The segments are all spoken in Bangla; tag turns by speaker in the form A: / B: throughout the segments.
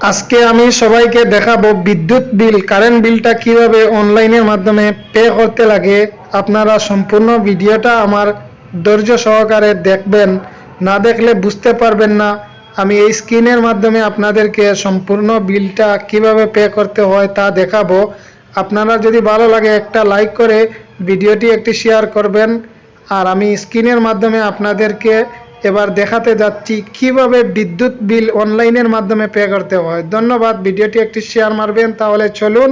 A: আজকে আমি সবাইকে দেখাবো বিদ্যুৎ বিল কারেন্ট বিলটা কীভাবে অনলাইনের মাধ্যমে পে করতে লাগে। আপনারা সম্পূর্ণ ভিডিওটা আমার ধৈর্য সহকারে দেখবেন। না দেখলে বুঝতে পারবেন না, আমি এই স্ক্রিনের মাধ্যমে আপনাদেরকে সম্পূর্ণ বিলটা কীভাবে পে করতে হয় তা দেখাবো। আপনারা যদি ভালো লাগে একটা লাইক করে ভিডিওটি একটি শেয়ার করবেন। আর আমি স্ক্রিনের মাধ্যমে আপনাদেরকে এবার দেখাতে যাচ্ছি কীভাবে বিদ্যুৎ বিল অনলাইনের মাধ্যমে পে করতে হয়। ধন্যবাদ ভিডিওটি একটি শেয়ার মারবেন তাহলে চলুন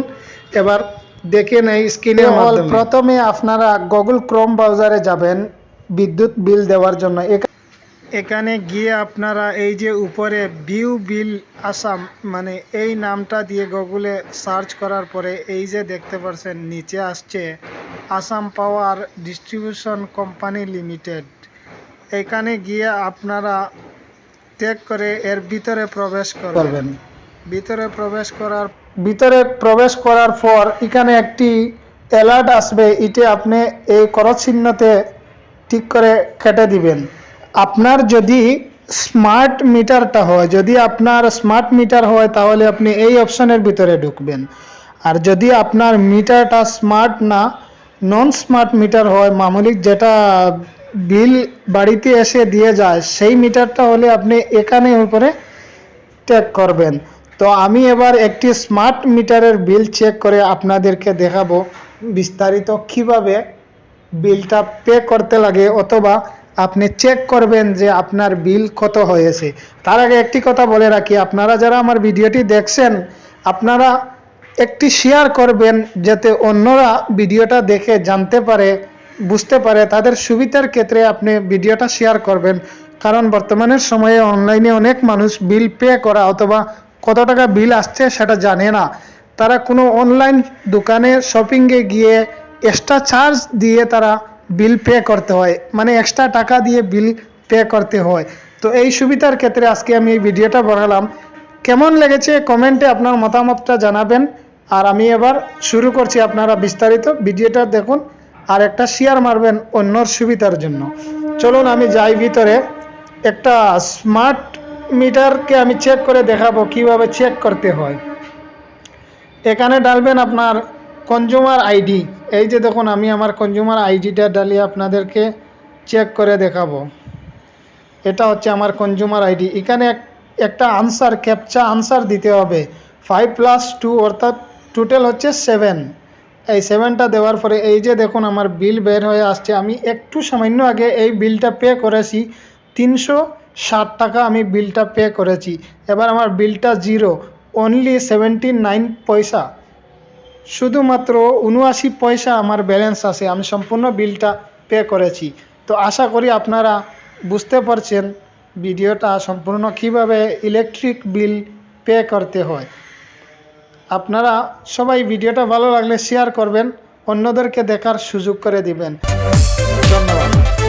A: এবার দেখে নেই স্ক্রিনের মাধ্যমে। প্রথমে আপনারা গুগল ক্রোম ব্রাউজারে যাবেন বিদ্যুৎ বিল দেওয়ার জন্য। এখানে গিয়ে আপনারা এই যে উপরে ভিউ বিল আসাম মানে এই নামটা দিয়ে গুগলে সার্চ করার পরে এই যে দেখতে পাচ্ছেন নিচে আসছে Assam power distribution company limited এখানে গিয়ে আপনারা ত্যাগ করে এর ভিতরে প্রবেশ করবেন। ভিতরে প্রবেশ করার ভিতরে প্রবেশ করার পর এখানে একটি অ্যালার্ট আসবে এটি আপনি এই করত চিহ্নতে ঠিক করে কেটে দিবেন। আপনার যদি স্মার্ট মিটারটা হয় যদি আপনার স্মার্ট মিটার হয় তাহলে আপনি এই অপশনের ভিতরে ঢুকবেন। আর যদি আপনার মিটারটা স্মার্ট না নন স্মার্ট মিটার হয় মামুলি যেটা বিল বাড়িতে এসে দিয়ে যায়, সেই মিটারটা হলে আপনি এখানে উপরে চেক করবেন। তো আমি এবার একটি স্মার্ট মিটারের বিল চেক করে আপনাদেরকে দেখাবো, বিস্তারিত কীভাবে বিলটা পে করতে লাগে অথবা আপনি চেক করবেন যে আপনার বিল কত হয়েছে। তার আগে একটি কথা বলে রাখি, আপনারা যারা আমার ভিডিওটি দেখছেন, আপনারা একটি শেয়ার করবেন, যাতে অন্যরা ভিডিওটা দেখে জানতে পারে বুঝতে পারে, তাদের সুবিধার ক্ষেত্রে আপনি ভিডিওটা শেয়ার করবেন। কারণ বর্তমানের সময়ে অনলাইনে অনেক মানুষ বিল পে করা অথবা কত টাকা বিল আসছে সেটা জানে না। তারা কোনো অনলাইন দোকানে শপিংয়ে গিয়ে এক্সট্রা চার্জ দিয়ে তারা বিল পে করতে হয়। মানে এক্সট্রা টাকা দিয়ে বিল পে করতে হয়। তো এই সুবিধার ক্ষেত্রে আজকে আমি এই ভিডিওটা বানালাম। কেমন লেগেছে কমেন্টে আপনার মতামতটা জানাবেন। আর আমি এবার শুরু করছি আপনারা বিস্তারিত। ভিডিওটা দেখুন। আর একটা শেয়ার মারবেন অন্যর সুবিধার জন্য। চলুন আমি যাই ভিতরে। একটা স্মার্ট মিটারকে আমি চেক করে দেখাবো কীভাবে চেক করতে হয়। এখানে ডালবেন আপনার কনজিউমার আইডি এই যে দেখুন, আমি আমার কনজিউমার আইডিটা ডালিয়ে আপনাদেরকে চেক করে দেখাবো। এটা হচ্ছে আমার কনজিউমার আইডি এখানে এক- একটা আনসার ক্যাপচা আনসার দিতে হবে। ফাইভ প্লাস টু অর্থাৎ টোটাল হচ্ছে সেভেন এই সেভেনটা দেওয়ার পরে এই যে দেখুন আমার বিল বের হয়ে আসছে, আমি একটু সামান্য আগে এই বিলটা পে করেছি, তিনশো ষাট টাকা আমি বিলটা পে করেছি। এবার আমার বিলটা জিরো অনলি সেভেন্টি নাইন পয়সা। শুধুমাত্র উনআশি পয়সা আমার ব্যালেন্স আছে, আমি সম্পূর্ণ বিলটা পে করেছি। তো আশা করি আপনারা বুঝতে পারছেন, ভিডিওটা সম্পূর্ণ কীভাবে ইলেকট্রিক বিল পে করতে হয়। আপনারা সবাই ভিডিওটা ভালো লাগলে শেয়ার করবেন অন্যদেরকে দেখার সুযোগ করে দিবেন। ধন্যবাদ।